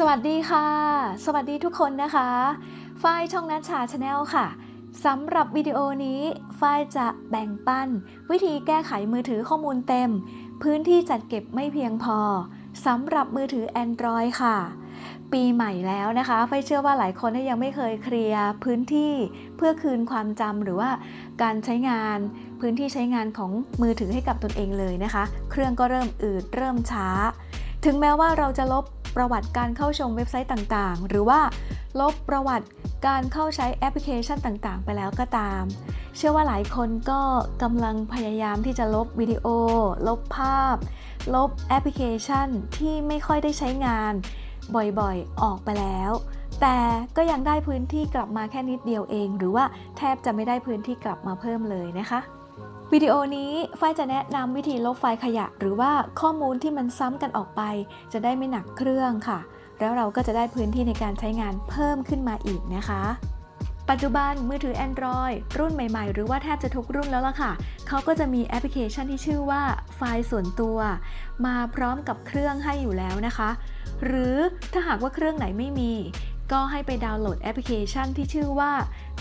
สวัสดีค่ะ สวัสดีทุกคนนะคะ ฝ้ายช่องนัชชาชาแนลค่ะสำหรับวิดีโอนี้ฝ้ายจะแบ่งปัน วิธีแก้ไขมือถือข้อมูลเต็ม พื้นที่จัดเก็บไม่เพียงพอสำหรับมือถือ Android ค่ะ ปีใหม่แล้วนะคะฝ้ายเชื่อว่าหลายคนยังไม่เคยเคลียร์พื้นที่เพื่อคืนความจำหรือว่าการใช้งานพื้นที่ใช้งานของมือถือให้กับตนเองเลยนะคะ เครื่องก็เริ่มอืดเริ่มช้า ถึงแม้ว่าเราจะลบ ประวัติการเข้าชมเว็บไซต์ต่างๆ หรือว่าลบประวัติการเข้าใช้แอปพลิเคชันต่างๆ ไปแล้วก็ตาม เชื่อว่าหลายคนก็กำลังพยายามที่จะลบวิดีโอ ลบภาพ ลบแอปพลิเคชันที่ไม่ค่อยได้ใช้งาน บ่อยๆ ออกไปแล้ว แต่ก็ยังได้พื้นที่กลับมาแค่นิดเดียวเอง หรือว่าแทบจะไม่ได้พื้นที่กลับมาเพิ่มเลยนะคะ วิดีโอนี้ฝ้ายจะแนะนำวิธีลบไฟล์ขยะ หรือว่าข้อมูลที่มันซ้ำกันออกไป จะได้ไม่หนักเครื่องค่ะ แล้วเราก็จะได้พื้นที่ในการใช้งานเพิ่มขึ้นมาอีกนะคะ ปัจจุบันมือถือ Android รุ่นใหม่ๆ หรือว่าแทบจะทุกรุ่นแล้วล่ะค่ะ เขาก็จะมีแอปพลิเคชันที่ชื่อว่าไฟล์ส่วนตัว มาพร้อมกับเครื่องให้อยู่แล้วนะคะ หรือถ้าหากว่าเครื่องไหนไม่มี ก็ให้ไปดาวน์โหลดแอปพลิเคชันที่ชื่อว่า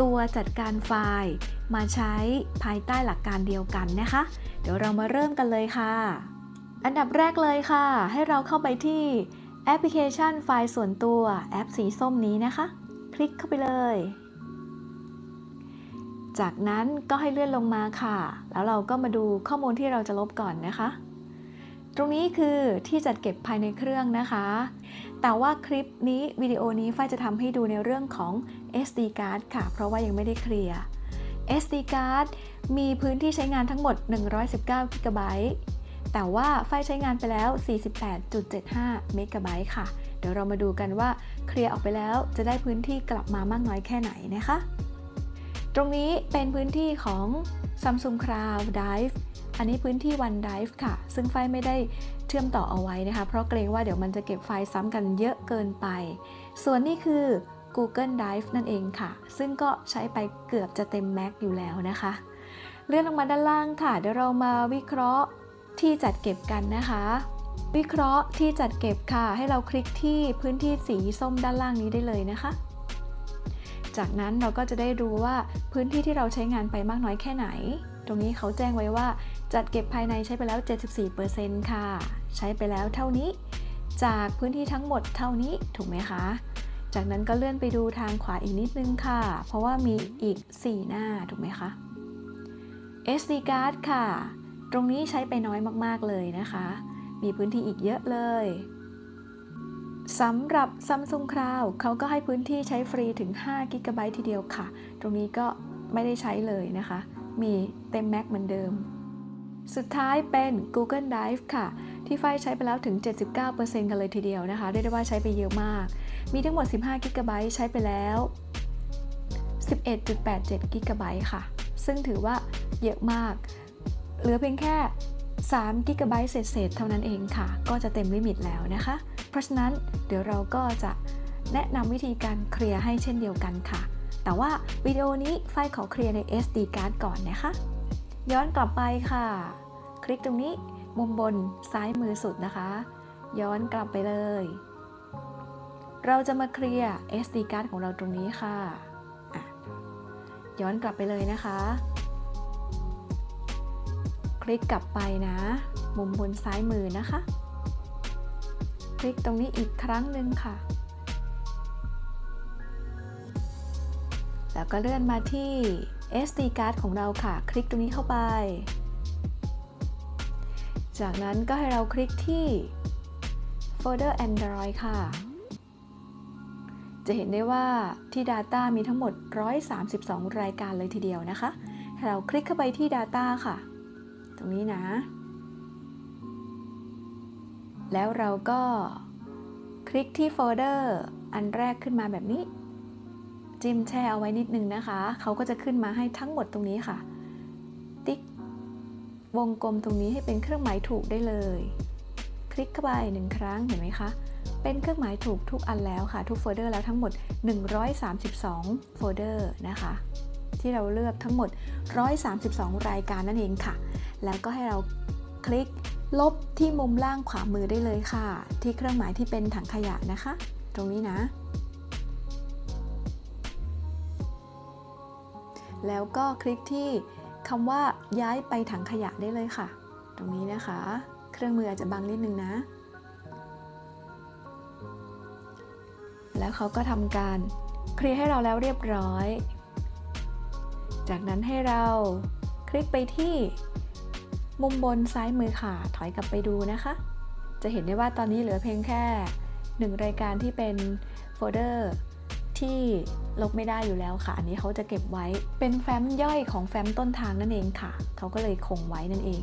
ตัวจัดการไฟล์ มาใช้ภายใต้หลักการเดียวกันนะคะ เดี๋ยวเรามาเริ่มกันเลยค่ะ อันดับแรกเลยค่ะ ให้เราเข้าไปที่แอปพลิเคชันไฟล์ส่วนตัวแอปสีส้มนี้นะคะ คลิกเข้าไปเลย จากนั้นก็ให้เลื่อนลงมาค่ะ แล้วเราก็มาดูข้อมูลที่เราจะลบก่อนนะคะ รงนี้คือที่จัดเก็บภายในเครื่องนะคะ แต่ว่าคลิปนี้วิดีโอนี้ฝ้ายจะทำให้ดูในเรื่องของ SD card ค่ะ เพราะว่ายังไม่ได้เคลียร์ SD card มีพื้นที่ใช้งานทั้งหมด 119 g b แต่ว่าฝ้ายใช้งานไปแล้ว 48.75 เมกะไบต์ค่ะ เดี๋ยวเรามาดูกันว่าเคลียร์ออกไปแล้วจะได้พื้นที่กลับมามากน้อยแค่ไหนนะคะ ตรงนี้เป็นพื้นที่ของ Samsung Cloud Drive อันนี้พื้นที่ OneDrive ค่ะ ซึ่งไฟล์ไม่ได้เชื่อมต่อเอาไว้นะคะ เพราะเกรงว่าเดี๋ยวมันจะเก็บไฟล์ซ้ำกันเยอะเกินไป ส่วนนี้คือ Google Drive นั่นเองค่ะ ซึ่งก็ใช้ไปเกือบจะเต็ม Mac อยู่แล้วนะคะ เลื่อนลงมาด้านล่างค่ะ เดี๋ยวเรามาวิเคราะห์ที่จัดเก็บกันนะคะ วิเคราะห์ที่จัดเก็บค่ะ ให้เราคลิกที่พื้นที่สีส้มด้านล่างนี้ได้เลยนะคะ จากนั้นเราก็จะได้รู้ว่าพื้นที่ที่เราใช้งานไปมากน้อยแค่ไหน ตรงนี้เขาแจ้งไว้ว่า จัดเก็บภายในใช้ไปแล้ว 74%ค่ะ ใช้ไปแล้วเท่านี้ จากพื้นที่ทั้งหมดเท่านี้ถูกไหมคะ จากนั้นก็เลื่อนไปดูทางขวาอีกนิดนึงค่ะ เพราะว่ามีอีก 4 หน้าถูกไหมคะ SD card ค่ะ ตรงนี้ใช้ไปน้อยมาก ๆ เลยนะคะ มีพื้นที่อีกเยอะเลยสำหรับ Samsung Cloud เขาก็ให้พื้นที่ใช้ฟรีถึง5 g b ทีเดียวค่ะ ตรงนี้ก็ไม่ได้ใช้เลยนะคะ มีเต็ม Mac เหมือนเดิม สุดท้ายเป็น Google Drive ค่ะ ที่ไฟใช้ไปแล้วถึง 79%กันเลยทีเดียวนะคะ เรียกได้ว่าใช้ไปเยอะมาก มีทั้งหมด 15 g b ใช้ไปแล้ว 11.87 g b ค่ะ ซึ่งถือว่าเยอะมาก เหลือเพียงแค่3 g b เศษๆเท่านั้นเองค่ะ ก็จะเต็มลิมิตแล้วนะคะ เพราะฉะนั้นเดี๋ยวเราก็จะแนะนำวิธีการเคลียร์ให้เช่นเดียวกันค่ะ แต่ว่าวิดีโอนี้ไฟล์ขอเคลียร์ใน SD card ก่อนนะคะ ย้อนกลับไปค่ะ คลิกตรงนี้มุมบนซ้ายมือสุดนะคะ ย้อนกลับไปเลย เราจะมาเคลียร์ SD card ของเราตรงนี้ค่ะะย้อนกลับไปเลยนะคะ คลิกกลับไปนะ มุมบนซ้ายมือนะคะ คลิกตรงนี้อีกครั้งหนึ่งค่ะ แล้วก็เลื่อนมาที่ SD card ของเราค่ะ คลิกตรงนี้เข้าไป จากนั้นก็ให้เราคลิกที่โฟลเดอร์ Android ค่ะ จะเห็นได้ว่าที่ Data มีทั้งหมด 132 รายการเลยทีเดียวนะคะให้เราคลิกเข้าไปที่ Data ค่ะ ตรงนี้นะ แล้วเราก็คลิกที่โฟลเดอร์อันแรกขึ้นมาแบบนี้ จิ้มแช่เอาไว้นิดนึงนะคะ เขาก็จะขึ้นมาให้ทั้งหมดตรงนี้ค่ะ ติ๊ก วงกลมตรงนี้ให้เป็นเครื่องหมายถูกได้เลย คลิกเข้าไปหนึ่งครั้งเห็นไหมคะ เป็นเครื่องหมายถูกทุกอันแล้วค่ะ ทุกโฟลเดอร์แล้วทั้งหมด 132 โฟลเดอร์นะคะ ที่เราเลือกทั้งหมด 132 รายการนั่นเองค่ะ แล้วก็ให้เราคลิกลบที่มุมล่างขวามือได้เลยค่ะ ที่เครื่องหมายที่เป็นถังขยะนะคะ ตรงนี้นะ แล้วก็คลิกที่คำว่าย้ายไปถังขยะได้เลยค่ะ ตรงนี้นะคะ เครื่องมืออาจจะบังนิดนึงนะ แล้วเขาก็ทำการเคลียร์ให้เราแล้วเรียบร้อย จากนั้นให้เราคลิกไปที่มุมบนซ้ายมือค่ะ ถอยกลับไปดูนะคะ จะเห็นได้ว่าตอนนี้เหลือเพียงแค่หนึ่งรายการที่เป็นโฟลเดอร์ ที่ลบไม่ได้อยู่แล้วค่ะ อันนี้เขาจะเก็บไว้เป็นแฟ้มย่อยของแฟ้มต้นทางนั่นเองค่ะ เขาก็เลยคงไว้นั่นเอง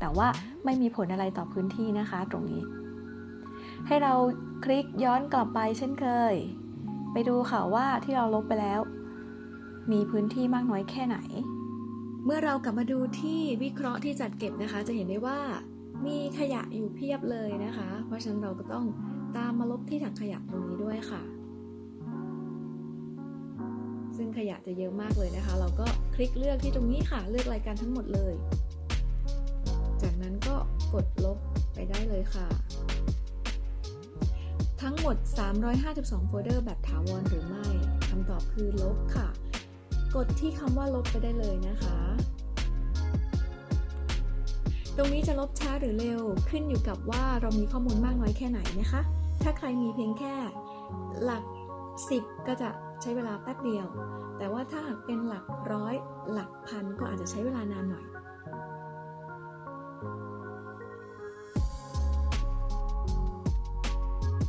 แต่ว่าไม่มีผลอะไรต่อพื้นที่นะคะ ตรงนี้ ให้เราคลิกย้อนกลับไปเช่นเคย ไปดูค่ะว่าที่เราลบไปแล้ว มีพื้นที่มากน้อยแค่ไหน เมื่อเรากลับมาดูที่วิเคราะห์ที่จัดเก็บนะคะ จะเห็นได้ว่ามีขยะอยู่เพียบเลยนะคะ เพราะฉะนั้นเราก็ต้องตามมาลบที่ถังขยะตรงนี้ด้วยค่ะ ซึ่งขยะจะเยอะมากเลยนะคะ เราก็คลิกเลือกที่ตรงนี้ค่ะ เลือกรายการทั้งหมดเลย จากนั้นก็กดลบไปได้เลยค่ะ ทั้งหมด 352 โฟลเดอร์แบบถาวรหรือไม่คำตอบคือลบค่ะ กดที่คำว่าลบไปได้เลยนะคะตรงนี้จะลบช้าหรือเร็วขึ้นอยู่กับว่าเรามีข้อมูลมากน้อยแค่ไหนนะคะ ถ้าใครมีเพียงแค่หลัก 10 ก็จะ ใช้เวลาแป๊บเดียว แต่ว่าถ้าหากเป็นหลักร้อยหลักพันก็อาจจะใช้เวลานานหน่อย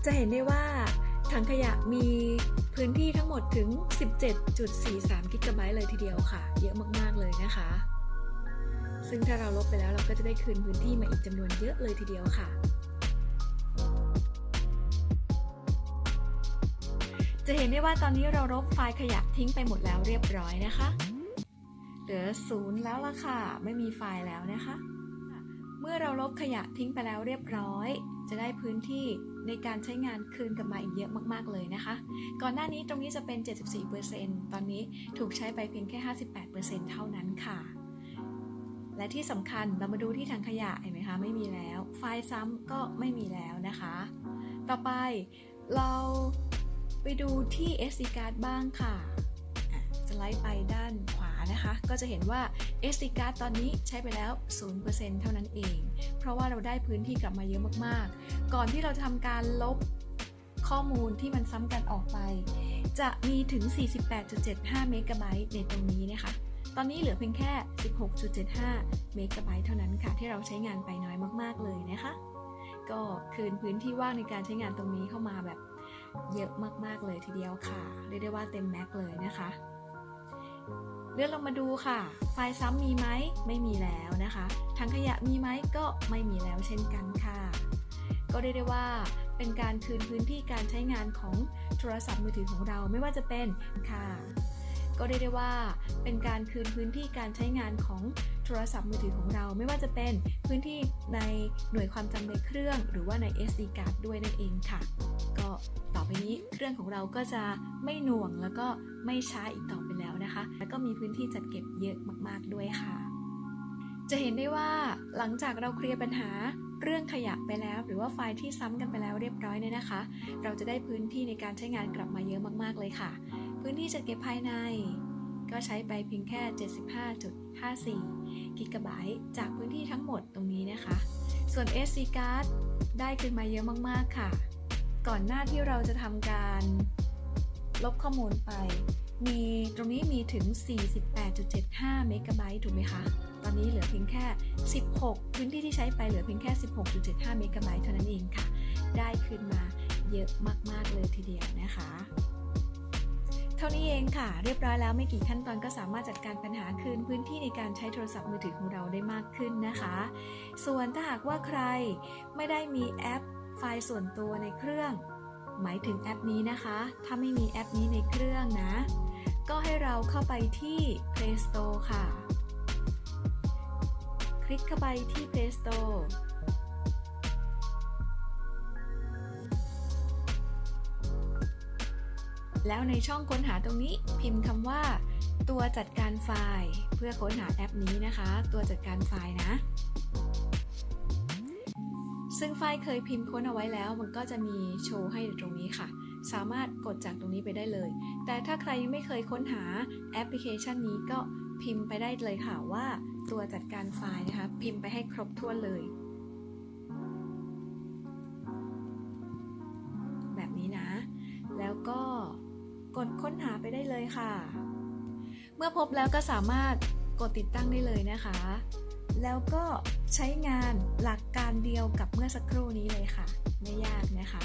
จะเห็นได้ว่าถังขยะมีพื้นที่ทั้งหมดถึง 17.43 กิกะไบต์เลยทีเดียวค่ะ เยอะมาก ๆ เลยนะคะ ซึ่งถ้าเราลบไปแล้วเราก็จะได้คืนพื้นที่มาอีกจำนวนเยอะเลยทีเดียวค่ะ จะเห็นได้ว่าตอนนี้เราลบไฟล์ขยะทิ้งไปหมดแล้วเรียบร้อยนะคะ เหลือศูนย์แล้วล่ะค่ะ ไม่มีไฟล์แล้วนะคะ เมื่อเราลบขยะทิ้งไปแล้วเรียบร้อย จะได้พื้นที่ในการใช้งานคืนกลับมาอีกเยอะมากๆเลยนะคะ ก่อนหน้านี้ตรงนี้จะเป็น 74%ตอนนี้ถูกใช้ไปเพียงแค่ 58%เท่านั้นค่ะ และที่สำคัญเรามาดูที่ถังขยะเห็นไหมคะไม่มีแล้ว ไฟล์ซ้ำก็ไม่มีแล้วนะคะ ต่อไปเรา ไปดูที่ SD card บ้างค่ะอะสไลด์ไปด้านขวานะคะ ก็จะเห็นว่า SD card ตอนนี้ใช้ไปแล้ว 0%เท่านั้นเอง เพราะว่าเราได้พื้นที่กลับมาเยอะมากๆ ก่อนที่เราจะทำการลบข้อมูลที่มันซ้ำกันออกไป จะมีถึง 48.75 เมกะไบต์ในตรงนี้นะคะ ตอนนี้เหลือเพียงแค่ 16.75 เมกะไบต์เท่านั้นค่ะ ที่เราใช้งานไปน้อยมาก ๆ เลยนะคะ ก็คืนพื้นที่ว่างในการใช้งานตรงนี้เข้ามาแบบ เยอะมากๆเลยทีเดียวค่ะ เรียกได้ว่าเต็มแม็กเลยนะคะ เลื่อนลงมาดูค่ะ ไฟล์ซ้ำมีไหมไม่มีแล้วนะคะถังขยะมีไหมก็ไม่มีแล้วเช่นกันค่ะ ก็เรียกได้ว่าเป็นการคืนพื้นที่การใช้งานของโทรศัพท์มือถือของเราไม่ว่าจะเป็นค่ะ ก็เรียกได้ว่าเป็นการคืนพื้นที่การใช้งานของโทรศัพท์มือถือของเรา ไม่ว่าจะเป็นพื้นที่ในหน่วยความจำในเครื่อง หรือว่าใน SD card ด้วยนั่นเองค่ะ ก็ต่อไปนี้เครื่องของเราก็จะไม่หน่วงแล้วก็ไม่ช้าอีกต่อไปแล้วนะคะ แล้วก็มีพื้นที่จัดเก็บเยอะมากๆด้วยค่ะ จะเห็นได้ว่าหลังจากเราเคลียร์ปัญหาเรื่องขยะไปแล้วหรือว่าไฟล์ที่ซ้ำกันไปแล้วเรียบร้อยเนี่ยนะคะ เราจะได้พื้นที่ในการใช้งานกลับมาเยอะมากๆเลยค่ะ พื้นที่จัดเก็บภายใน ก็ใช้ไปเพียงแค่ 75.54 กิกะไบต์จากพื้นที่ทั้งหมดตรงนี้นะคะ ส่วน SD card ได้ขึ้นมาเยอะมากๆค่ะ ก่อนหน้าที่เราจะทำการลบข้อมูลไป มีตรงนี้มีถึง 48.75 เมกะไบต์ถูกไหมคะ ตอนนี้เหลือเพียงแค่ 16 พื้นที่ที่ใช้ไปเหลือเพียงแค่ 16.75 เมกะไบต์เท่านั้นเองค่ะ ได้คืนมาเยอะมาก ๆ เลยทีเดียวนะคะ เท่านี้เองค่ะ เรียบร้อยแล้วไม่กี่ขั้นตอนก็สามารถจัดการปัญหาคืนพื้นที่ในการใช้โทรศัพท์มือถือของเราได้มากขึ้นนะคะ ส่วนถ้าหากว่าใครไม่ได้มีแอปไฟล์ส่วนตัวในเครื่อง หมายถึงแอปนี้นะคะ ถ้าไม่มีแอปนี้ในเครื่องนะ ก็ให้เราเข้าไปที่ Play Store ค่ะ คลิกเข้าไปที่ Play Store แล้วในช่องค้นหาตรงนี้พิมพ์คำว่า ตัวจัดการไฟล์ เพื่อค้นหาแอปนี้นะคะ ตัวจัดการไฟล์นะ ซึ่งไฟล์เคยพิมพ์ค้นเอาไว้แล้ว มันก็จะมีโชว์ให้ตรงนี้ค่ะ สามารถกดจากตรงนี้ไปได้เลย แต่ถ้าใครยังไม่เคยค้นหาแอปพลิเคชันนี้ก็พิมพ์ไปได้เลยค่ะว่า ตัวจัดการไฟล์นะคะ พิมพ์ไปให้ครบถ้วนเลย แบบนี้นะ แล้วก็ กดค้นหาไปได้เลยค่ะ เมื่อพบแล้วก็สามารถกดติดตั้งได้เลยนะคะ แล้วก็ใช้งานหลักการเดียวกับเมื่อสักครู่นี้เลยค่ะ ไม่ยากนะคะ